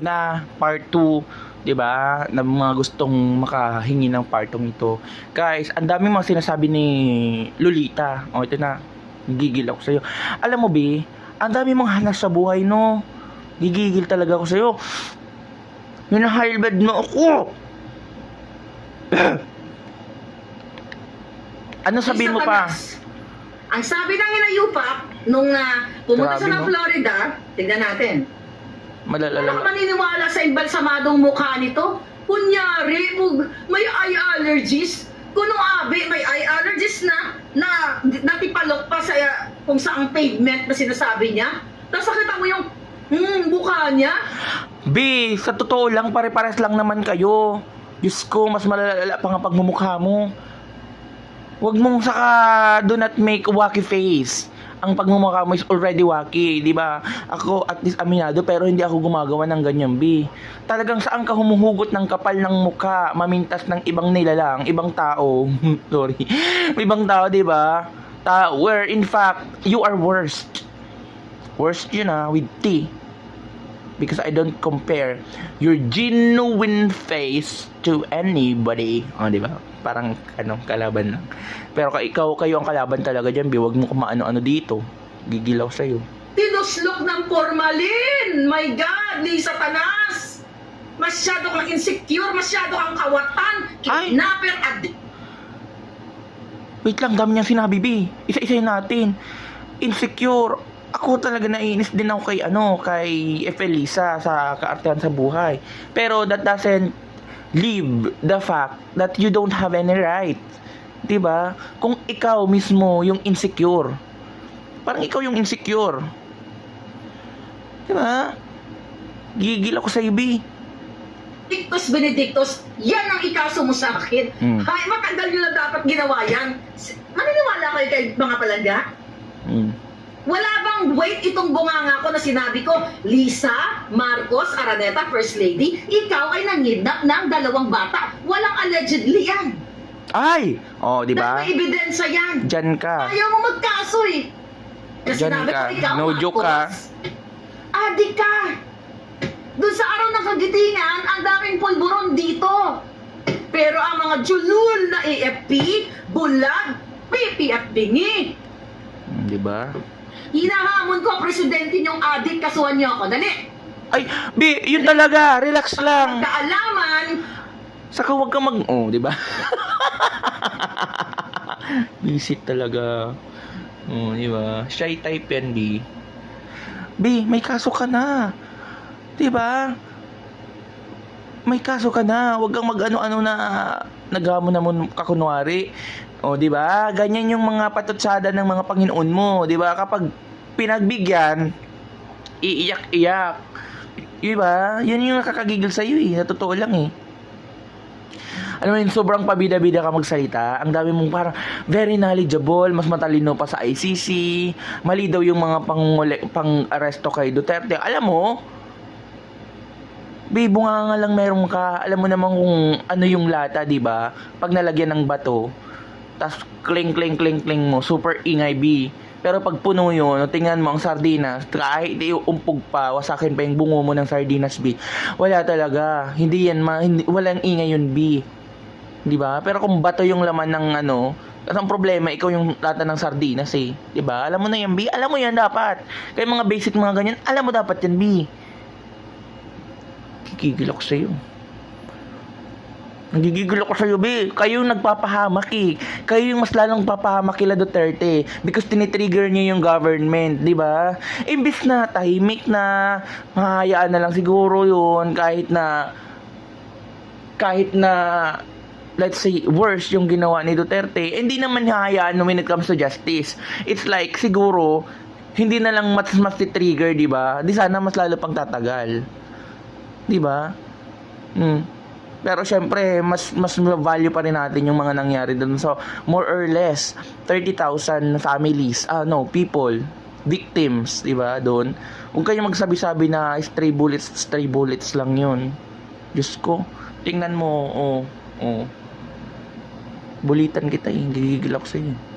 na part 2, 'di ba? Na mga gustong makahingi ng part 2 ito. Guys, ang daming mga sinasabi ni Lolita. O ito na. Gigil ako sa iyo. Alam mo, Bi, ang dami mong hanas sa buhay, no? Gigigil talaga ako sa iyo. Minahalbad mo ako. ano sabihin mo pa? Ang sabi ng inayupak, nung ah, pumunta Grabe, siya ng no? Florida, tignan natin. Malalala. maniniwala sa imbalsamadong mukha nito? Kunyari, mug, may eye allergies. Kung nung abi, may eye allergies na, na natipalok pa sa kung saang pavement na sinasabi niya. Tapos nakita mo yung hmm, mukha niya. B, sa totoo lang, pare-pares lang naman kayo. Diyos ko, mas malalala pa nga pagmumukha mo. Huwag mong saka do not make wacky face. Ang pagmumukha mo is already wacky, di ba? Ako at least aminado pero hindi ako gumagawa ng ganyan, B. Talagang saan ka humuhugot ng kapal ng mukha, mamintas ng ibang nilalang, ibang tao. Sorry. ibang tao, di ba? Ta where in fact, you are worst. Worst yun ah, with T because I don't compare your genuine face to anybody. O, di ba? Parang, ano, kalaban lang. Pero kung ikaw, kayo ang kalaban talaga dyan, bi, wag mo kumaano-ano dito. Gigilaw sa'yo. Tinuslok ng formalin! My God, ni Satanas! Masyado kang insecure, masyado kang kawatan, kidnapper, at Wait lang, dami niyang sinabi, bi. Isa-isayin natin. Insecure. Ako talaga naiinis din ako kay, ano, kay Efelisa sa kaartehan sa buhay. Pero that doesn't leave the fact that you don't have any right. 'Di ba? Kung ikaw mismo yung insecure. Parang ikaw yung insecure. 'Di ba? Gigil ako sa ibi. Benedictus Benedictus, yan ang ikaso mo sa akin. Mm. Ay, matagal nyo na dapat ginawa yan. Maniniwala kayo kay mga palangga? Mm. Wala bang wait itong bunganga ko na sinabi ko, Lisa, Marcos, Araneta, First Lady, ikaw ay nangidnap ng dalawang bata. Walang allegedly yan. Ay, oh, 'di ba? Dahil May ebidensya yan. Diyan ka. Ayaw mo magkaso eh. Kasi Diyan sinabi ka. ko, ikaw, No joke ka. Marcos, Adik ka. Doon sa araw ng kagitingan, ang daming pulburon dito. Pero ang mga julul na AFP, bulag, at bingi. 'Di ba? Hinahamon ko presidente niyong adik, kasuhan niyo ako. Dali. Ay, bi, yun talaga. Relax lang. Kaalaman, Saka huwag ka mag... Oh, di ba? Visit talaga. Oh, di ba? Shy type yan, B. B, may kaso ka na. Di ba? May kaso ka na. Huwag kang mag-ano-ano na naghamon na mo kakunwari. O, di ba? Ganyan yung mga patutsada ng mga Panginoon mo. Di ba? Kapag pinagbigyan, iiyak-iyak. Di ba? Yan yung nakakagigil sa'yo eh. Na totoo lang eh alam mo yun, sobrang pabida-bida ka magsalita. Ang dami mong parang very knowledgeable, mas matalino pa sa ICC. Mali daw yung mga pang pang-aresto kay Duterte. Alam mo, Bibo nga nga lang meron ka. Alam mo naman kung ano yung lata, di ba? Pag nalagyan ng bato, tas kling kling kling kling mo, super ingay B. Pero pag puno yun, tingnan mo ang sardinas, kahit iumpog pa, wasakin pa yung bungo mo ng sardinas B. Wala talaga. Hindi yan, ma, hindi, walang ingay yun B. Di ba? Pero kung bato yung laman ng ano, tas ang problema, ikaw yung lata ng sardinas eh. Di ba? Alam mo na yan, B. Alam mo yan dapat. Kaya mga basic mga ganyan, alam mo dapat yan, B. Kikigil ako sa'yo. Nagigigil ako sa'yo, B. Kayo yung nagpapahamak eh. Kayo yung mas lalong papahamak kila Duterte. Because tinitrigger niyo yung government, di ba? Imbis na tahimik na, mahayaan na lang siguro yun kahit na kahit na let's say worse yung ginawa ni Duterte, hindi naman hahayaan when it comes to justice. It's like siguro hindi na lang mas mas trigger, 'di ba? Di sana mas lalo pang tatagal. 'Di ba? Hmm. Pero syempre, mas mas value pa rin natin yung mga nangyari doon. So, more or less 30,000 families, ah no, people, victims, 'di ba? Doon. Huwag kayong magsabi-sabi na stray bullets, stray bullets lang 'yun. Diyos ko, tingnan mo, oh, oh. Bulitan kita, eh. Gigigil ako sa'yo.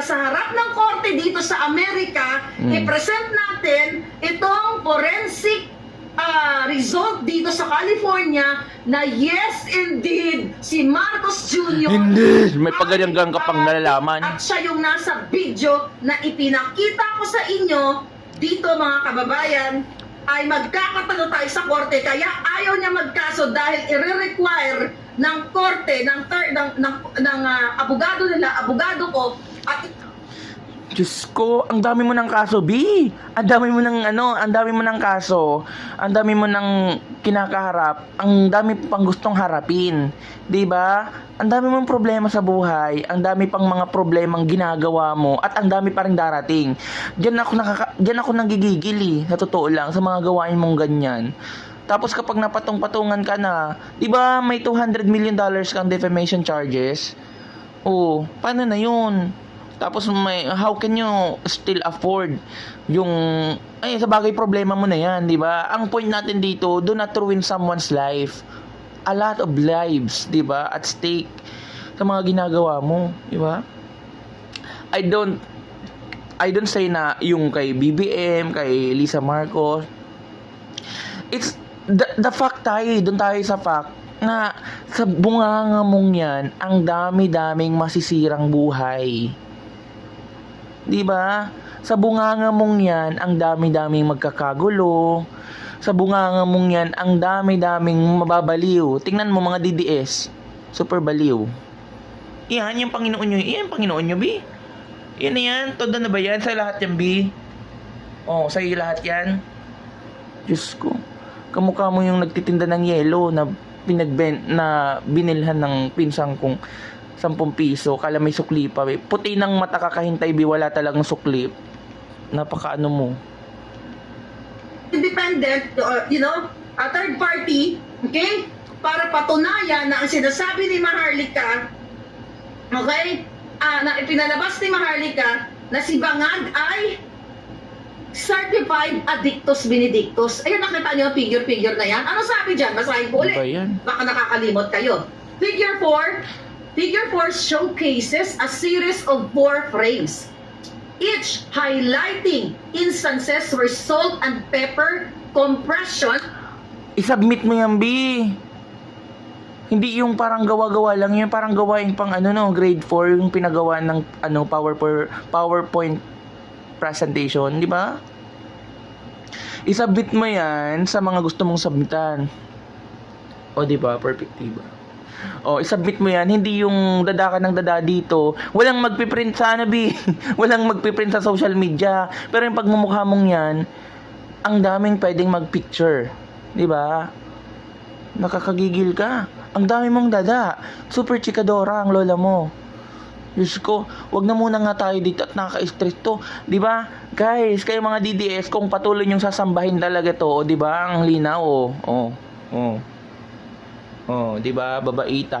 Para sa harap ng korte dito sa Amerika, Mm. i-present natin itong forensic ah, result dito sa California na yes indeed si Marcos Jr. Hindi! May ay paganyanggang ka pang nalalaman. At siya yung nasa video na ipinakita ko sa inyo dito mga kababayan ay magkakatalo tayo sa korte kaya ayaw niya magkaso dahil i-require ng korte ng third ng ng, ng ah, abogado nila abogado ko Diyos ko, ang dami mo ng kaso, B. Ang dami mo ng ano, ang dami mo ng kaso. Ang dami mo ng kinakaharap. Ang dami pang gustong harapin. 'Di ba? Ang dami mong problema sa buhay. Ang dami pang mga problemang ginagawa mo at ang dami pa rin darating. Diyan ako nakaka diyan ako nagigigil eh, sa totoo lang sa mga gawain mong ganyan. Tapos kapag napatong-patungan ka na, 'di ba may 200 million dollars kang defamation charges? Oh, paano na 'yun? Tapos may how can you still afford yung ay sa bagay problema mo na 'yan, 'di ba? Ang point natin dito, do not ruin someone's life. A lot of lives, 'di ba? At stake sa mga ginagawa mo, 'di ba? I don't I don't say na yung kay BBM, kay Lisa Marcos. It's the, the fact tayo, doon tayo sa fact na sa bunganga mong yan, ang dami-daming masisirang buhay. 'Di ba? Sa bunganga mong yan, ang dami-daming magkakagulo. Sa bunganga mong yan, ang dami-daming mababaliw. Tingnan mo mga DDS. Super baliw. Yan, yung Panginoon nyo. Yan, yung Panginoon nyo, B. Yan na yan. Todo na ba yan? Sa lahat yan, B? Oh, sa'yo lahat yan? Diyos ko. Kamukha mo yung nagtitinda ng yelo na pinagben na binilhan ng pinsang kong 10 piso. Kala may sukli pa. eh. Puti ng mata kakahintay, B. Wala talagang sukli. Napaka ano mo. independent, you know, a third party, okay? Para patunayan na ang sinasabi ni Maharlika, okay, ah, na ipinalabas ni Maharlika na si Bangag ay certified addictus benedictus. Ayun, nakita niyo figure-figure na yan. Ano sabi dyan? Basahin ko ulit. yan? Baka nakakalimot kayo. Figure 4, Figure 4 showcases a series of four frames each highlighting instances where salt and pepper compression I-submit mo yan, B. Hindi yung parang gawa-gawa lang yun, parang gawain pang ano no, grade 4 yung pinagawa ng ano power PowerPoint presentation, di ba? I-submit mo yan sa mga gusto mong submitan. O, di ba? Perfect, di ba? O, isubmit mo yan. Hindi yung dada ka ng dada dito. Walang magpiprint sa ano, B. Walang magpiprint sa social media. Pero yung pagmumukha mong yan, ang daming pwedeng magpicture. Di ba? Nakakagigil ka. Ang dami mong dada. Super chikadora ang lola mo. Diyos ko, wag na muna nga tayo dito at nakaka-stress to. ba? Guys, kayo mga DDS, kung patuloy yung sasambahin talaga to, 'di ba? Ang linaw, oh. Oh. Oh. Oh, 'di ba? Babaita.